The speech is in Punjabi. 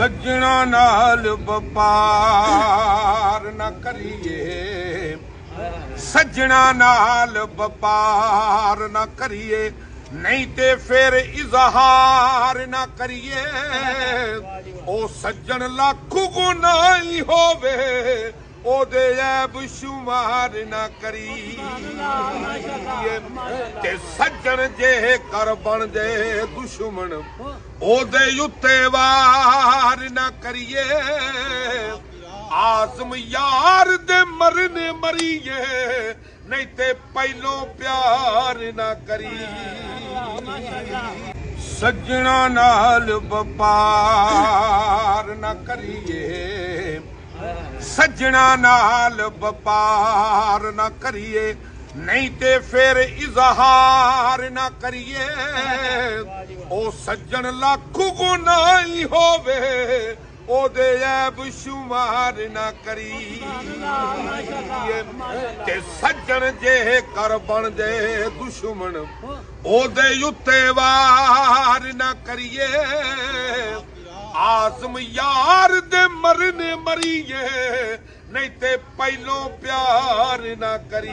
ਸੱਜਣਾ ਨਾਲ ਵਪਾਰ ਨਾ ਕਰੀਏ। ਸੱਜਣਾ ਨਾਲ ਵਪਾਰ ਨਾ ਕਰੀਏ, ਨਹੀਂ ਤੇ ਫਿਰ ਇਜ਼ਹਾਰ ਨਾ ਕਰੀਏ। ਉਹ ਸੱਜਣ ਲੱਖ ਗੁਨਾਹੀ ਹੋਵੇ। ਉਹਦੇ ਐਬ ਸ਼ੁਮਾਰ ਨਾ ਕਰੀਏ ਤੇ ਸੱਜਣ ਜੇ ਕਰ ਬਣਦੇ ਦੁਸ਼ਮਣ, ਉਹਦੇ ਉੱਤੇ ਵਾਰ ਨਾ ਕਰੀਏ। ਆਸਮ ਯਾਰ ਦੇ ਮਰਨੇ ਮਰੀਏ, ਨਹੀਂ ਤੇ ਪਹਿਲੋਂ ਪਿਆਰ ਨਾ ਕਰੀ। ਸੱਜਣਾ ਨਾਲ ਵਪਾਰ ਨਾ ਕਰੀਏ। ਸੱਜਣਾ ਨਾਲ ਵਪਾਰ ਨਾ ਕਰੀਏ, ਨਹੀਂ ਤੇ ਫਿਰ ਇਜ਼ਹਾਰ ਨਾ ਕਰੀਏ। ਉਹ ਸੱਜਣ ਲੱਖ ਗੁਨਾਹੀ ਹੋਵੇ, ਉਹਦੇ ਐਬ ਸ਼ੁਮਾਰ ਨਾ ਕਰੀਏ। ਤੇ ਸੱਜਣ ਜੇ ਕਰ ਬਣ ਬਣਦੇ ਦੁਸ਼ਮਣ, ਉਹਦੇ ਉੱਤੇ ਵਾਰ ਨਾ ਕਰੀਏ। ਆਸਮ ਯਾਰ ਦੇ ਮਰਨੇ ਮਰੀਏ ਨਹੀਂ ਤੇ ਪਹਿਲੋਂ ਪਿਆਰ ਨਾ ਕਰੀ